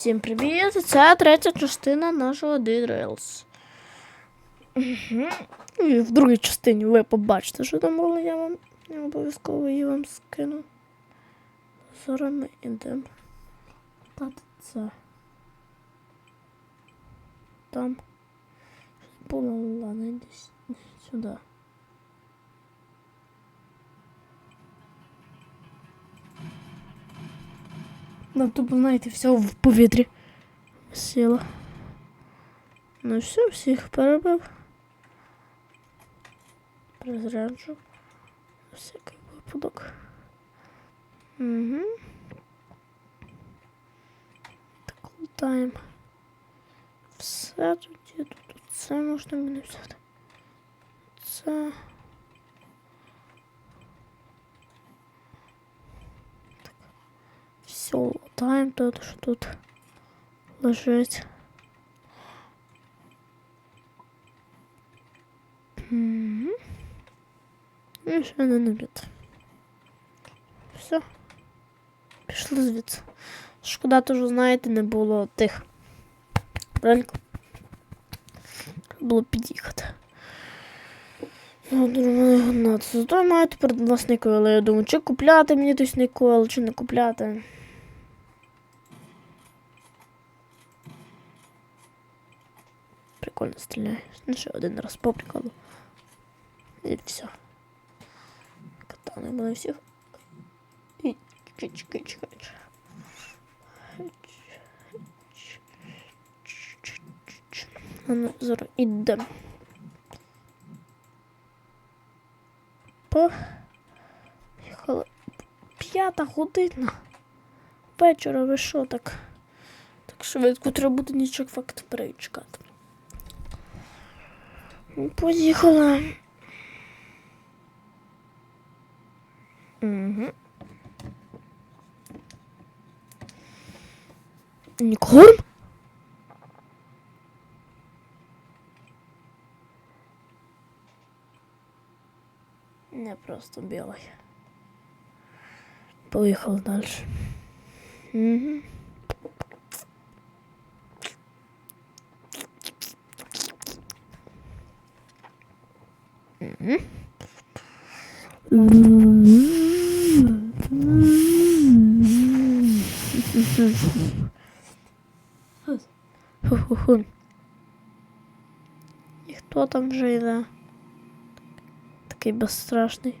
Всім привіт! Це третя частина нашого Dead Rails. Угу. І в другій частині ви побачите, що там було, я вам я обов'язково її вам скину. Зараз ми йдемо. Це. Там. Було, ладно, с- сюди. Ну, тупо, знаєте, все в повітрі. Сіло. Ну все, всіх перебив. Розряджу. Всякий випадок. Угу. Так, лутаємо. Все тоді тут. Це можна мені взяти. Це. Все, лутаємо тут, що тут лежить. І ще не набіт. Все. Пішли звідси. Шкода, теж, знаєте, не було тих. Правильно? Було під'їхати. Ну, думаю, гнати. Зато я маю тепер власний койл. Я думаю, чи купляти мені той снейкойл, чи не купляти. Прикольно стріляє. Ну, ще один раз по приколу. І все. Катани мене всіх. І кич, кич, кич. Ну, зараз ідемо. Поїхали. П'ята година. Вечора ви що так? Так швидко треба буде нічок факт перечекати. Ну, Поїхали. Угу. Нікорм? Не просто білий. Поїхали далі. Угу. Ху-ху-ху. І хто там вже йде? Такий безстрашний.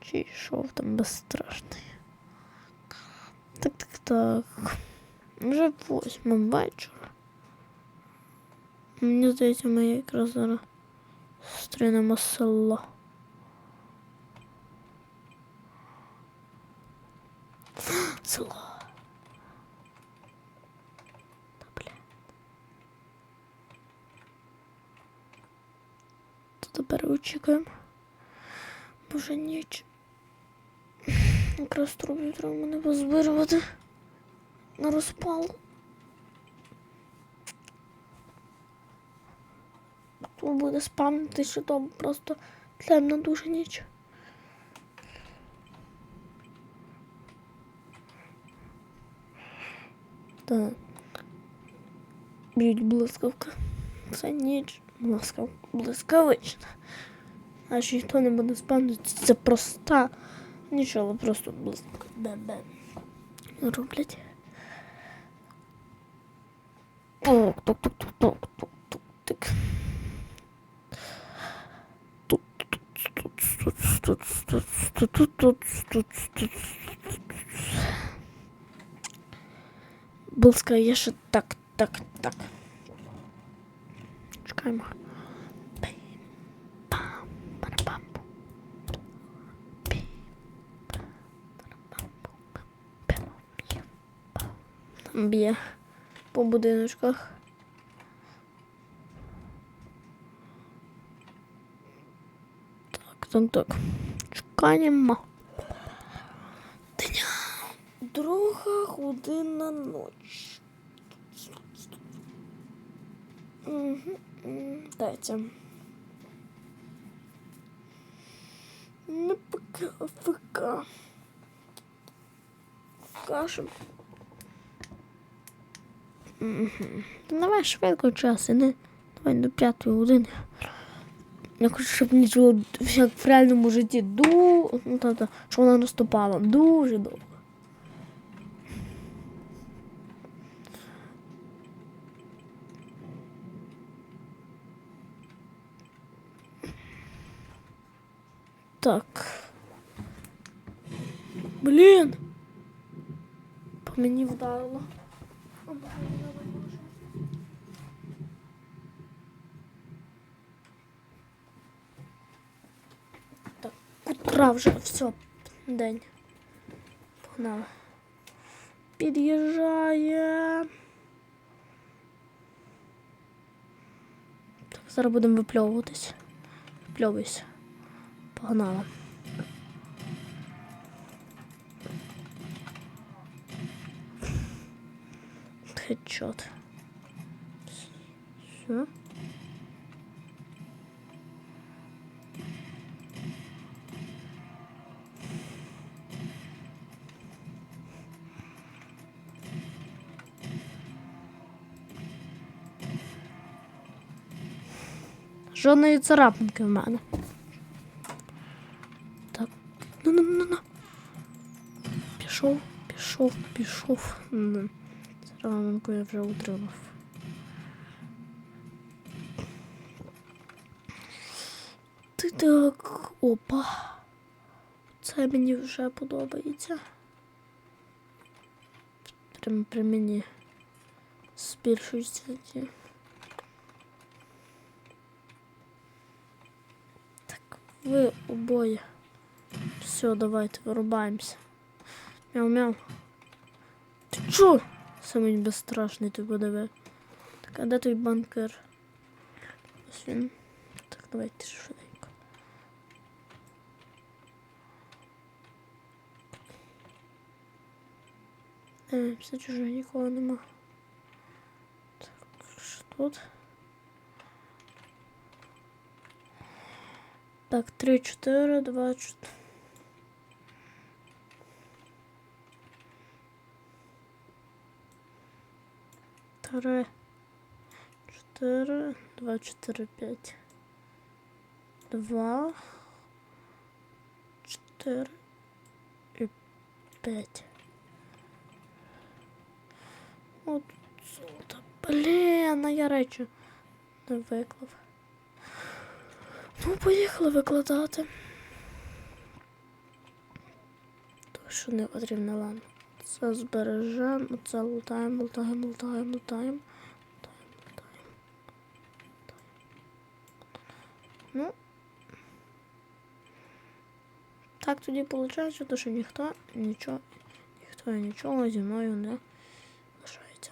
Чи йшов там безстрашний? Так, так, так. Вже восьма вечора. Мені здається, ми якраз зараз стрінемо село. Село. Та, бля. То тепер очікуємо. Може ніч. Якраз трубі треба мене позбирувати на розпал. Буде спамити, що там просто темна дуже ніч. Так. Б'ють блискавка. Це ніч блискав... блискавична. А ще ніхто не буде спамити, це проста. Нічого, просто блискавка. Бе-бе. Роблять. Тук, тук, тук, тук, тук, тук, тук, тук. Блска, я ще так, так, так. Чекаємо. Б'є по будиночках. Так, так. Чекаємо. Дня. Друга година ночі. Угу. Дайте. Не пока, пока. Мгм. Ну, Давай швидко час, не давай до п'ятої години. Я хочу, щоб ніч було як в реальному житті ду... ну, тобто, що вона наступала дуже довго. Так. Блін. По мені вдарило. Утра вже все, день. Погнали. Під'їжджає. Так, зараз будемо випльовуватись. Випльовуйся. Погнали. Хедшот. Все. Жодної царапинки в мене. Так. Ну, ну, ну, ну. Пішов, пішов, пішов. М. Царапинку я вже утримав. Ти так. Опа. Це мені вже подобається. Прям при мені збільшується ті. ви обоє. Все, давайте вирубаємося. Мяу-мяу. Ти чо? Самий безстрашний ти подиви. Так, а де той банкер? Ось він. Так, давайте швиденько. Е, все чуже, нікого нема. Так, що тут? Так, 3, 4, 2, 4. Три, чотири, два, чотири, п'ять. Два, чотири і п'ять. От золото. Блін, а я речі не виклав. Ну, поїхали викладати. То, що не потрібно ладно. Це збережемо, це лутаємо, лутаємо, лутаємо, лутаємо. Ну. Так тоді виходить, що ніхто нічого, ніхто і нічого зі мною не лишається.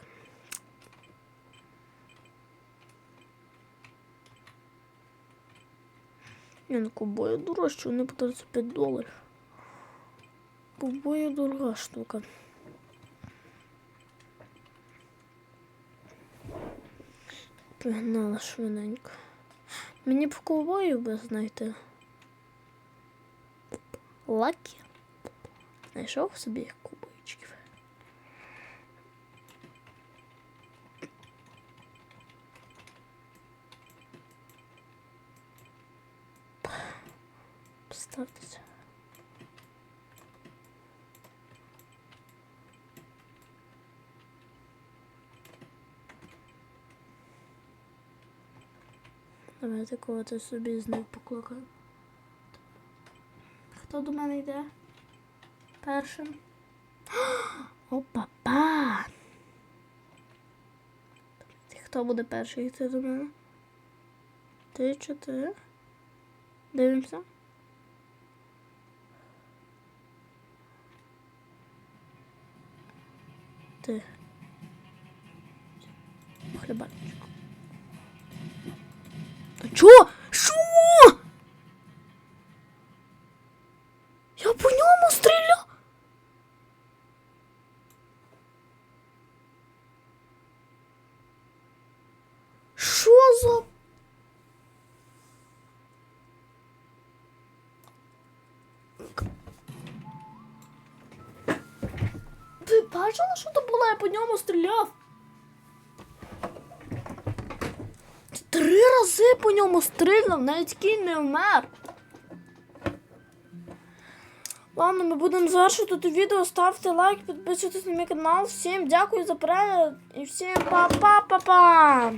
Я на кубою дорожче, вони по 35 доларів. Кубою дорога штука. Погнала швиденько. Мені б ковбою би знайти. Лакі. Знайшов собі кубочків. Давайте кого-то собі з них покликаю. Хто до мене йде? Першим. Опа-па! Хто буде перший йти до мене? Ти чи ти? Дивимося. Ти. Хлібальчик. Чо? Що? Я по ньому стріляв. Що за... бачила, що то було? Я по ньому стріляв. Три рази по ньому стрільнув, навіть кінь не вмер. Ладно, ми будемо завершувати тут відео. Ставте лайк, підписуйтесь на мій канал. Всім дякую за перегляд і всім па-па-па-па!